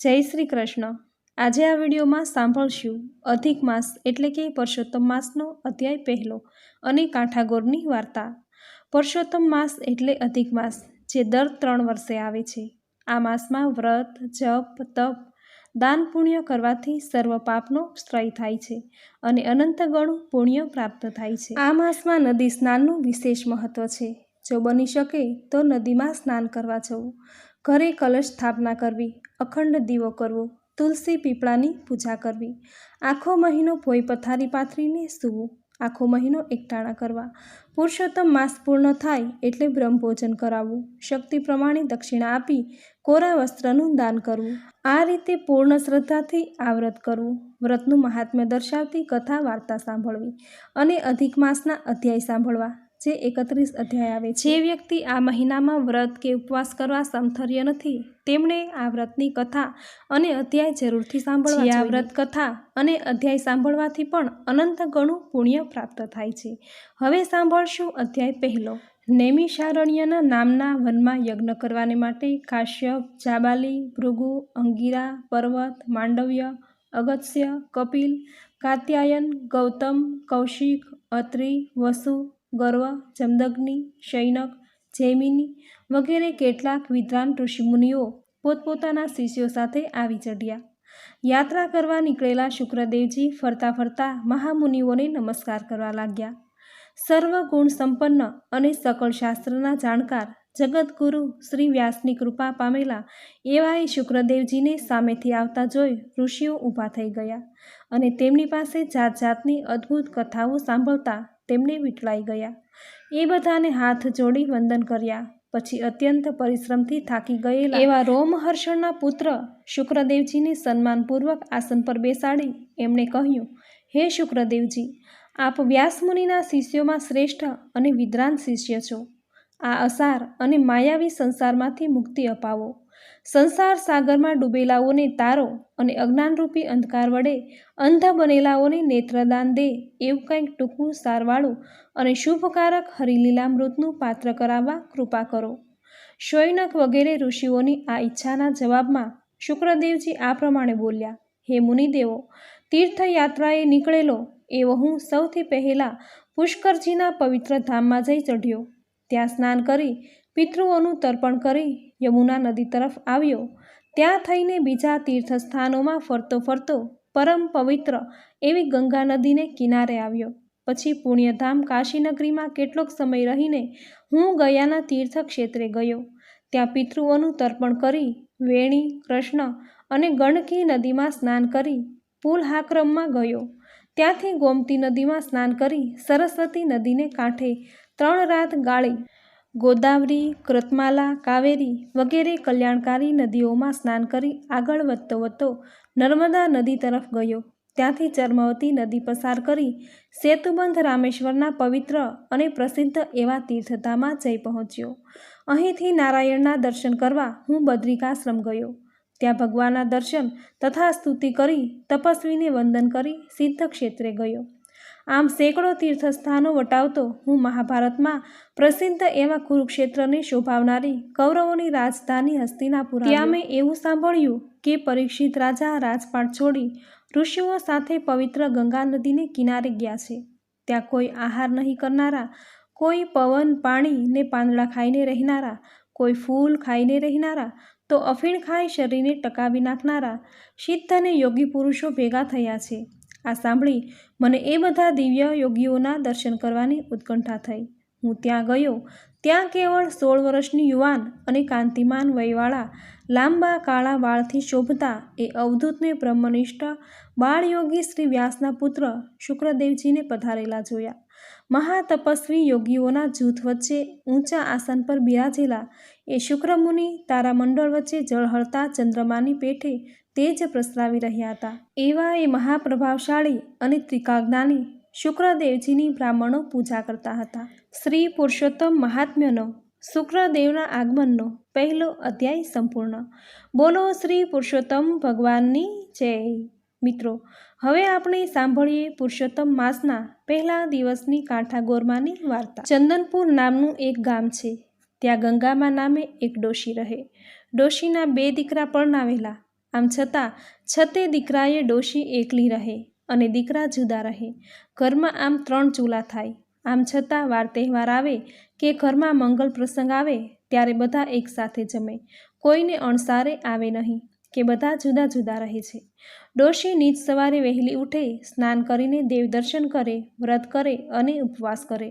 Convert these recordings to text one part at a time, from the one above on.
જય શ્રી કૃષ્ણ. આજે આ વિડીયોમાં સાંભળશું અધિક માસ એટલે કે પરસોત્તમ માસનો અધ્યાય પહેલો અને કાંઠાગોરની વાર્તા. પરસોત્તમ માસ એટલે અધિક માસ જે દર ત્રણ વર્ષે આવે છે. આ માસમાં વ્રત, જપ, તપ, દાન પુણ્ય કરવાથી સર્વ પાપનો ક્ષય થાય છે અને અનંતગણું પુણ્ય પ્રાપ્ત થાય છે. આ માસમાં નદી સ્નાનનું વિશેષ મહત્વ છે. જો બની શકે તો નદીમાં સ્નાન કરવા જવું. ઘરે કલશ સ્થાપના કરવી, અખંડ દીવો કરવો, તુલસી પીપળાની પૂજા કરવી, આખો મહિનો ભોય પથારી પાથરીને સૂવું, આખો મહિનો એકટાણા કરવા. પુરુષોત્તમ માસ પૂર્ણ થાય એટલે બ્રહ્મભોજન કરાવવું, શક્તિ પ્રમાણે દક્ષિણા આપી કોરા વસ્ત્રનું દાન કરવું. આ રીતે પૂર્ણ શ્રદ્ધાથી આ વ્રત કરવું, વ્રતનું મહાત્મ્ય દર્શાવતી કથા વાર્તા સાંભળવી અને અધિક માસના અધ્યાય સાંભળવા. જે એકત્રીસ અધ્યાય આવે છે. જે વ્યક્તિ આ મહિનામાં વ્રત કે ઉપવાસ કરવા સમથર્ય નથી તેમણે આ વ્રતની કથા અને અધ્યાય જરૂરથી સાંભળવા આ વ્રત કથા અને અધ્યાય સાંભળવાથી પણ અનંત ગણું પુણ્ય પ્રાપ્ત થાય છે. હવે સાંભળશું અધ્યાય પહેલો. નૈમિષારણ્યના નામના વનમાં યજ્ઞ કરવાને માટે કાશ્યપ જાબાલી ભૃગુ અંગીરા પર્વત માંડવ્ય અગત્ય કપિલ કાત્યાયન ગૌતમ કૌશિક અત્રિ વસુ ગર્વ જમદગ્નિ શૈનક, જૈમિની વગેરે કેટલાક વિદ્વાન ઋષિમુનિઓ પોતપોતાના શિષ્યો સાથે આવી ચઢ્યા. યાત્રા કરવા નીકળેલા શુક્રદેવજી ફરતા ફરતા મહામુનિઓને નમસ્કાર કરવા લાગ્યા. સર્વ ગુણ સંપન્ન અને સકળ શાસ્ત્રના જાણકાર જગતગુરુ શ્રી વ્યાસની કૃપા પામેલા એવા એ શુક્રદેવજીને સામેથી આવતા જોઈ ઋષિઓ ઊભા થઈ ગયા અને તેમની પાસે જાત જાતની અદ્ભુત કથાઓ સાંભળતા તેમને વીટળાઈ ગયા. એ બધાને હાથ જોડી વંદન કર્યા. પછી અત્યંત પરિશ્રમથી થાકી ગયેલા એવા રોમહર્ષણના પુત્ર શુક્રદેવજીને સન્માનપૂર્વક આસન પર બેસાડી એમણે કહ્યું, હે શુક્રદેવજી, આપ વ્યાસમુનિના શિષ્યોમાં શ્રેષ્ઠ અને વિદ્રાન શિષ્ય છો. આ અસાર અને માયાવી સંસારમાંથી મુક્તિ અપાવો. સંસાર સાગરમાં ડૂબેલાઓને તારો અને અજ્ઞાનરૂપી અંધકાર વડે અંધ બનેલાઓને નેત્રદાન દે એવું કંઈક ટૂંકું સારવાળું અને શુભકારક હરિલીલામૃતનું પાત્ર કરાવવા કૃપા કરો. શૌનક વગેરે ઋષિઓની આ ઈચ્છાના જવાબમાં શુક્રદેવજી આ પ્રમાણે બોલ્યા, હે મુનિદેવો, તીર્થયાત્રાએ નીકળેલો એવો હું સૌથી પહેલાં પુષ્કરજીના પવિત્ર ધામમાં જઈ ચઢ્યો. ત્યાં સ્નાન કરી, પિતૃઓનું તર્પણ કરી યમુના નદી તરફ આવ્યો. ત્યાં થઈને બીજા તીર્થસ્થાનોમાં ફરતો ફરતો પરમ પવિત્ર એવી ગંગા નદીને કિનારે આવ્યો. પછી પુણ્યધામ કાશીનગરીમાં કેટલોક સમય રહીને હું ગયાના તીર્થક્ષેત્રે ગયો. ત્યાં પિતૃઓનું તર્પણ કરી, વેણી, કૃષ્ણ અને ગણકી નદીમાં સ્નાન કરી પુલહાક્રમમાં ગયો. ત્યાંથી ગોમતી નદીમાં સ્નાન કરી સરસ્વતી નદીને કાંઠે ત્રણ રાત ગાળી, ગોદાવરી કૃતમાલા કાવેરી વગેરે કલ્યાણકારી નદીઓમાં સ્નાન કરી આગળ વધતો વધતો નર્મદા નદી તરફ ગયો. ત્યાંથી ચર્મવતી નદી પસાર કરી સેતુબંધ રામેશ્વરના પવિત્ર અને પ્રસિદ્ધ એવા તીર્થતામાં જઈ પહોંચ્યો. અહીંથી નારાયણના દર્શન કરવા હું બદ્રિકાશ્રમ ગયો. ત્યાં ભગવાનના દર્શન તથા સ્તુતિ કરી, તપસ્વીને વંદન કરી સિદ્ધ ક્ષેત્રે ગયો. આમ સેંકડો તીર્થસ્થાનો વટાવતો હું મહાભારતમાં પ્રસિદ્ધ એવા કુરુક્ષેત્રને શોભાવનારી કૌરવોની રાજધાની હસ્તિનાપુર ત્યાં મેં એવું સાંભળ્યું કે પરીક્ષિત રાજા રાજપાટ છોડી ઋષિઓ સાથે પવિત્ર ગંગા નદીને કિનારે ગયા છે. ત્યાં કોઈ આહાર નહીં કરનારા, કોઈ પવન પાણી ને પાંદડા ખાઈને રહેનારા, કોઈ ફૂલ ખાઈને રહેનારા, તો અફીણ ખાઈ શરીરને ટકાવી નાખનારા, સિદ્ધ અને યોગી પુરુષો ભેગા થયા છે. આ સાંભળી મને એ બધા દિવ્ય યોગીઓના દર્શન કરવાની ઉત્કંઠા થઈ. હું ત્યાં ગયો. ત્યાં કેવળ સોળ વર્ષની યુવાન અને કાંતિમાન વયવાળા, લાંબા કાળા વાળથી શોભતા એ અવધૂતને બ્રહ્મનિષ્ઠ બાળયોગી શ્રી વ્યાસના પુત્ર શુક્રદેવજીને પધારેલા જોયા. મહાતપસ્વી યોગીઓના જૂથ વચ્ચે ઊંચા આસન પર બિરાજેલા એ શુક્રમુનિ તારામંડળ વચ્ચે જળહળતા ચંદ્રમાની પેઠે તેજ પ્રસરાવી રહ્યા હતા. એવા એ મહાપ્રભાવશાળી અને ત્રિકાજ્ઞાની શુક્રદેવજીની બ્રાહ્મણો પૂજા કરતા હતા. શ્રી પુરુષોત્તમ મહાત્મ્યનો શુક્રદેવના આગમનનો પહેલો અધ્યાય સંપૂર્ણ. બોલો શ્રી પુરુષોત્તમ ભગવાનની જય. મિત્રો, હવે આપણે સાંભળીએ પુરુષોત્તમ માસના પહેલા દિવસની કાંઠાગોરમાની વાર્તા. ચંદનપુર નામનું એક ગામ છે. ત્યાં ગંગામાં નામે એક ડોશી રહે. ડોશીના બે દીકરા પરણાવેલા. આમ છતાં, છતે દીકરાએ ડોશી એકલી રહે અને દીકરા જુદા રહે. ઘરમાં આમ ત્રણ ચૂલા થાય. આમ છતાં વાર તહેવાર આવે કે ઘરમાં મંગલ પ્રસંગ આવે, ત્યારે બધા એકસાથે જમે. કોઈને અણસારે આવે નહીં કે બધા જુદા જુદા રહે છે. ડોશી નીચ સવારે વહેલી ઉઠે, સ્નાન કરીને દેવદર્શન કરે, વ્રત કરે અને ઉપવાસ કરે.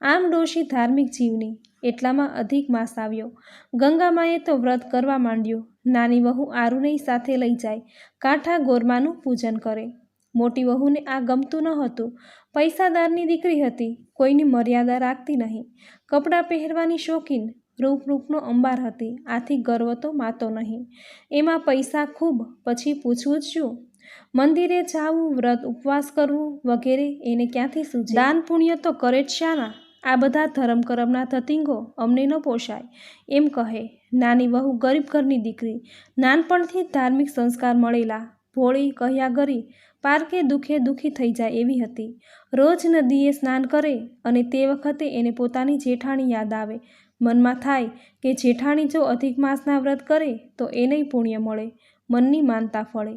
આમ ડોશી ધાર્મિક જીવની એટલામાં અધિક માસ આવ્યો. ગંગામાએ તો વ્રત કરવા માંડ્યું નાની વહુ આરુનેય સાથે લઈ જાય, કાંઠા ગોરમાનું પૂજન કરે. મોટી વહુને આ ગમતું ન હતું. પૈસાદારની દીકરી હતી, કોઈની મર્યાદા રાખતી નહીં. કપડાં પહેરવાની શોખીન રૂપ રૂપનો અંબાર હતી, આથી ગર્વ તો માતો નહીં. એમાં પૈસા ખૂબ, પછી પૂછવું જ શું? મંદિરે જાવું, વ્રત ઉપવાસ કરવું વગેરે એને ક્યાંથી સૂઝે દાન પુણ્ય તો કરે જ શાના. આ બધા ધરમ કરમના ધતિંગો અમને ન પોષાય. એમ કહે, નાની વહુ ગરીબ ઘરની દીકરી, નાનપણથી ધાર્મિક સંસ્કાર મળેલા ભોળી કહ્યા ગરી, પારકે દુખે દુખી થઈ જાય એવી હતી. રોજ નદીએ સ્નાન કરે અને તે વખતે એને પોતાની જેઠાણી યાદ આવે. મનમાં થાય કે જેઠાણી જો અધિક માસના વ્રત કરે તો એને પુણ્ય મળે, મનની માનતા ફળે.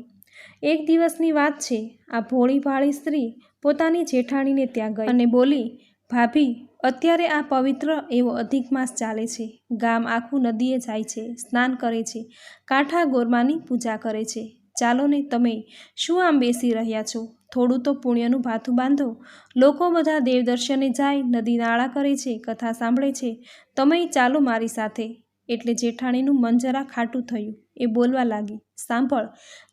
એક દિવસની વાત છે, આ ભોળી ભાળી સ્ત્રી પોતાની જેઠાણીને ત્યાં ગઈ અને બોલી, ભાભી અત્યારે આ પવિત્ર એવો અધિક માસ ચાલે છે. ગામ આખું નદીએ જાય છે, સ્નાન કરે છે, કાંઠા ગોરમાની પૂજા કરે છે. ચાલો ને તમે શું આમ બેસી રહ્યા છો? થોડું તો પુણ્યનું ભાથું બાંધો. લોકો બધા દેવદર્શને જાય, નદી નાળા કરે છે, કથા સાંભળે છે. તમે ચાલો મારી સાથે. એટલે જેઠાણીનું મન જરા ખાટું થયું. એ બોલવા લાગી, સાંભળ,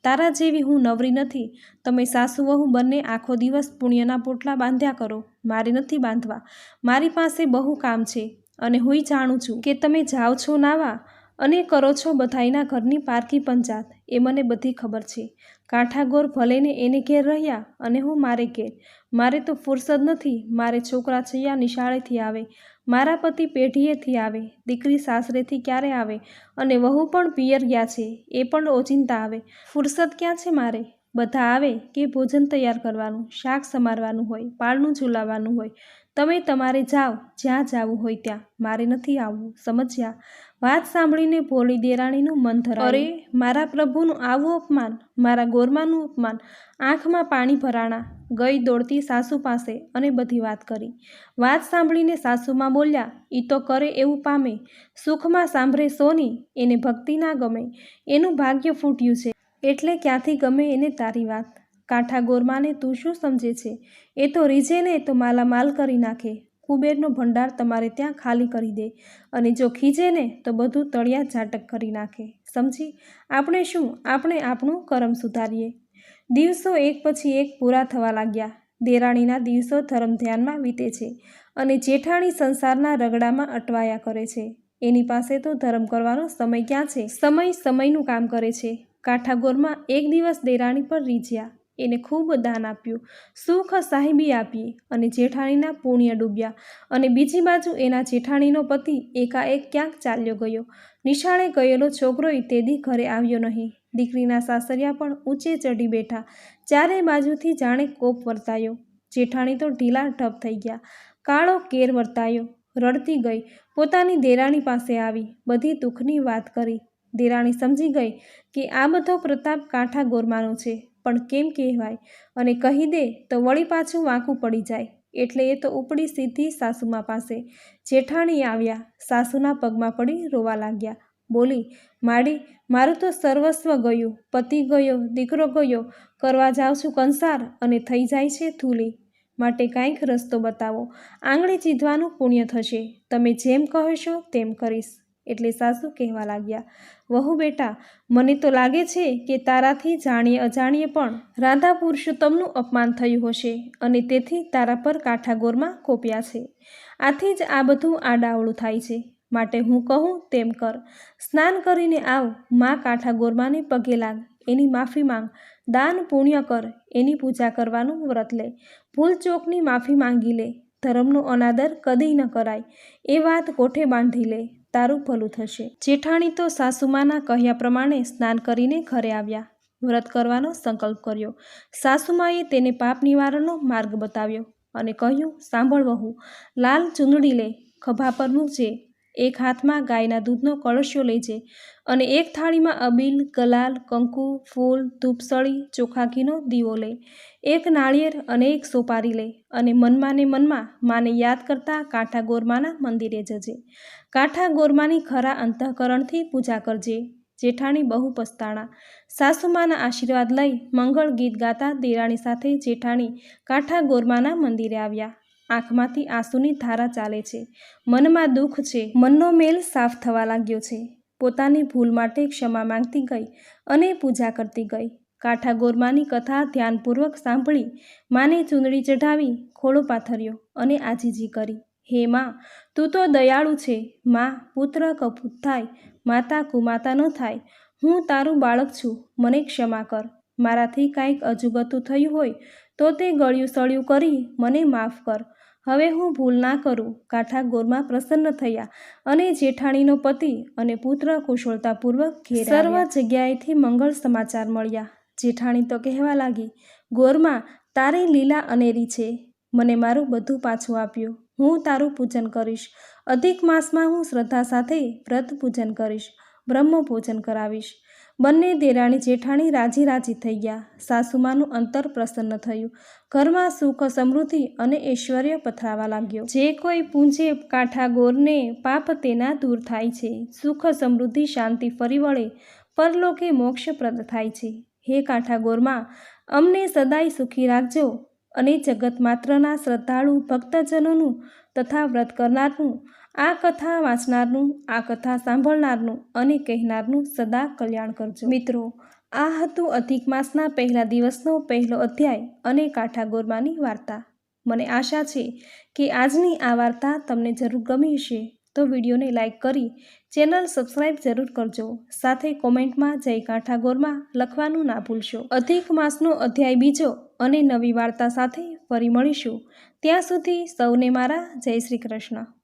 તારા જેવી હું નવરી નથી. તમે સાસુ, વહુ બંને આખો દિવસ પુણ્યના પોટલા બાંધ્યા કરો. મારે નથી બાંધવા. મારી પાસે બહુ કામ છે અને હું જાણું છું કે તમે જાઓ છો નાવા અને કરો છો બધાયના ઘરની પારકી પંચાત એ મને બધી ખબર છે. કાંઠાગોર ભલેને એને ઘેર રહ્યા અને હું મારે ઘેર. મારે તો ફુરસદ નથી. મારે છોકરા છૈયા નિશાળેથી આવે. મારા પતિ પેઢીએથી આવે, દીકરી સાસરેથી ક્યારે આવે અને વહુ પણ પિયર ગયા છે, એ પણ ઓચિંતા આવે. ફુરસદ ક્યાં છે મારે? બધા આવે કે ભોજન તૈયાર કરવાનું, શાક સમારવાનું હોય, પાળનું ઝુલાવવાનું હોય. તમે તમારે જાઓ, જ્યાં જાવું હોય ત્યાં. મારે નથી આવવું, સમજ્યા? વાત સાંભળીને ભોળી દેરાણીનું મન ધરાયું. અરે, મારા પ્રભુનું આવું અપમાન, મારા ગોરમાનું અપમાન, આંખમાં પાણી ભરાણા, ગઈ દોડતી સાસુ પાસે અને બધી વાત કરી. વાત સાંભળીને સાસુમાં બોલ્યા, ઈ તો કરે એવું પામે, સુખમાં સાંભળે સોની, એને ભક્તિ ના ગમે, એનું ભાગ્ય ફૂટ્યું છે. એટલે ક્યાંથી ગમે એને તારી વાત? કાંઠા ગોરમાને તું શું સમજે છે? એ તો રીઝે ને તો માલામાલ કરી નાખે. કુબેરનો ભંડાર તમારે ત્યાં ખાલી કરી દે અને જો ખીજે ને તો બધું તળિયા ઝાટક કરી નાખે. સમજી? આપણે શું? આપણે આપણું કરમ સુધારીએ. દિવસો એક પછી એક પૂરા થવા લાગ્યા. દેરાણીના દિવસો ધર્મ ધ્યાનમાં વીતે છે અને જેઠાણી સંસારના રગડામાં અટવાયા કરે છે. એની પાસે તો ધર્મ કરવાનો સમય ક્યાં છે? સમય સમયનું કામ કરે છે. કાંઠાગોરમાં એક દિવસ દેરાણી પર રીઝ્યા એને ખૂબ દાન આપ્યું. સુખ સાહેબી આપી અને જેઠાણીના પુણ્ય ડૂબ્યા. અને બીજી બાજુ એના જેઠાણીનો પતિ એકાએક ક્યાંક ચાલ્યો ગયો. નિશાળે ગયેલો છોકરો તેદી ઘરે આવ્યો નહીં. દીકરીના સાસરિયા પણ ઊંચે ચડી બેઠા. ચારે બાજુથી જાણે કોપ વર્તાયો. જેઠાણી તો ઢીલા ઢપ થઈ ગયા. કાળો કેર વર્તાયો. રડતી ગઈ. પોતાની દેરાણી પાસે આવી. બધી દુઃખની વાત કરી. દેરાણી સમજી ગઈ કે આ બધો પ્રતાપ કાંઠા ગોરમાનો છે, પણ કેમ કહેવાય? અને કહી દે તો વળી પાછું વાંકું પડી જાય, એટલે એ તો ઉપડી સીધી સાસુમા પાસે. જેઠાણી આવ્યા, સાસુના પગમાં પડી રોવા લાગ્યા. બોલી, માડી, મારું તો સર્વસ્વ ગયું, પતિ ગયો, દીકરો ગયો, કરવા જાઉં છું કંસાર અને થઈ જાય છે થૂલી. માટે કાંઈક રસ્તો બતાવો. આંગળી ચીધવાનું પુણ્ય થશે. તમે જેમ કહેશો તેમ કરીશ. એટલે સાસુ કહેવા લાગ્યા, વહુ બેટા, મને તો લાગે છે કે તારાથી જાણીએ અજાણીએ પણ રાધા પુરુષોત્તમનું અપમાન થયું હશે અને તેથી તારા પર કાઠાગોરમાં કોપ્યા છે. આથી જ આ બધું આડાવળું થાય છે. માટે હું કહું તેમ કર. સ્નાન કરીને આવ. મા કાઠાગોરમાને પગે લાગ. એની માફી માંગ. દાન પુણ્ય કર. એની પૂજા કરવાનું વ્રત લે. ભૂલ ચોકની માફી માંગી લે. ધર્મનો અનાદર કદી ન કરાય. એ વાત કોઠે બાંધી લે? તારું ભલું થશે. જેઠાણી તો સાસુમાના કહ્યા પ્રમાણે સ્નાન કરીને ઘરે આવ્યા. વ્રત કરવાનો સંકલ્પ કર્યો. સાસુમાએ તેને પાપ નિવારણનો માર્ગ બતાવ્યો અને કહ્યું, સાંભળ લાલ ચૂંદડી લે, ખભા પર મૂકજે એક હાથમાં ગાયના દૂધનો કળશિયો લેજે અને એક થાળીમાં અબીલ, ગલાલ, કંકુ, ફૂલ, ધૂપસળી ચોખા ઘીનો દીવો લે. એક નાળિયેર અને એક સોપારી લે અને મનમાં ને મનમાં માને યાદ કરતા કાંઠા ગોરમાના મંદિરે જજે. કાંઠા ગોરમાની ખરા અંતઃકરણથી પૂજા કરજે. જેઠાણી બહુ પસ્તાણા. સાસુમાના આશીર્વાદ લઈ મંગળ ગીત ગાતા દેરાણી સાથે જેઠાણી કાંઠા ગોરમાના મંદિરે આવ્યા. આંખમાંથી આંસુની ધારા ચાલે છે. મનમાં દુઃખ છે. મનનો મેલ સાફ થવા લાગ્યો છે. પોતાની ભૂલ માટે ક્ષમા માંગતી ગઈ અને પૂજા કરતી ગઈ. કાંઠા ગોરમાની કથા ધ્યાનપૂર્વક સાંભળી, માને ચૂંદડી ચઢાવી, ખોળો પાથર્યો અને આજીજી કરી, હે માં, તું તો દયાળુ છે. માં, પુત્ર કપૂત થાય, માતા કુમાતા ન થાય. હું તારું બાળક છું. મને ક્ષમા કર. મારાથી કાંઈક અજુગતું થયું હોય તો તે ગળ્યું સળિયું કરી મને માફ કર. હવે હું ભૂલ ના કરું. કાંઠા ગોરમાં પ્રસન્ન થયા અને જેઠાણીનો પતિ અને પુત્ર કુશળતાપૂર્વક ઘેર સર્વ જગ્યાએથી મંગળ સમાચાર મળ્યા. જેઠાણી તો કહેવા લાગી, ગોરમાં તારી લીલા અનેરી છે. મને મારું બધું પાછું આપ્યું. હું તારું પૂજન કરીશ. અધિક માસમાં હું શ્રદ્ધા સાથે વ્રત પૂજન કરીશ. બ્રહ્મ પૂજન કરાવીશ. બંને દેરાણી જેઠાણી રાજી રાજી થઈ ગયા. સાસુમાનું અંતર પ્રસન્ન થયું. ઘરમાં સુખ, સમૃદ્ધિ અને ઐશ્વર્ય પથરાવા લાગ્યો. જે કોઈ પૂંજે કાંઠા ગોરને પાપ તેના દૂર થાય છે. સુખ, સમૃદ્ધિ, શાંતિ ફરી વળે. પરલોકે મોક્ષપ્રદ થાય છે. હે કાંઠા ગોરમાં, અમને સદાય સુખી રાખજો અને જગત માત્રના શ્રદ્ધાળુ ભક્તજનોનું તથા વ્રત કરનારનું આ કથા વાંચનારનું, આ કથા સાંભળનારનું અને કહેનારનું સદા કલ્યાણ કરજો. મિત્રો, આ હતું અધિક માસના પહેલા દિવસનો પહેલો અધ્યાય અને કાંઠા ગોરમાની વાર્તા. મને આશા છે કે આજની આ વાર્તા તમને જરૂર ગમી હશે. તો વિડીયોને લાઇક કરી ચેનલ સબસ્ક્રાઇબ જરૂર કરજો. સાથે કોમેન્ટમાં જય કાંઠા ગોરમાં લખવાનું ના ભૂલશો. અધિક માસનો અધ્યાય બીજો અને નવી વાર્તા સાથે ફરી મળીશું. ત્યાં સુધી સૌને મારા જય શ્રી કૃષ્ણ.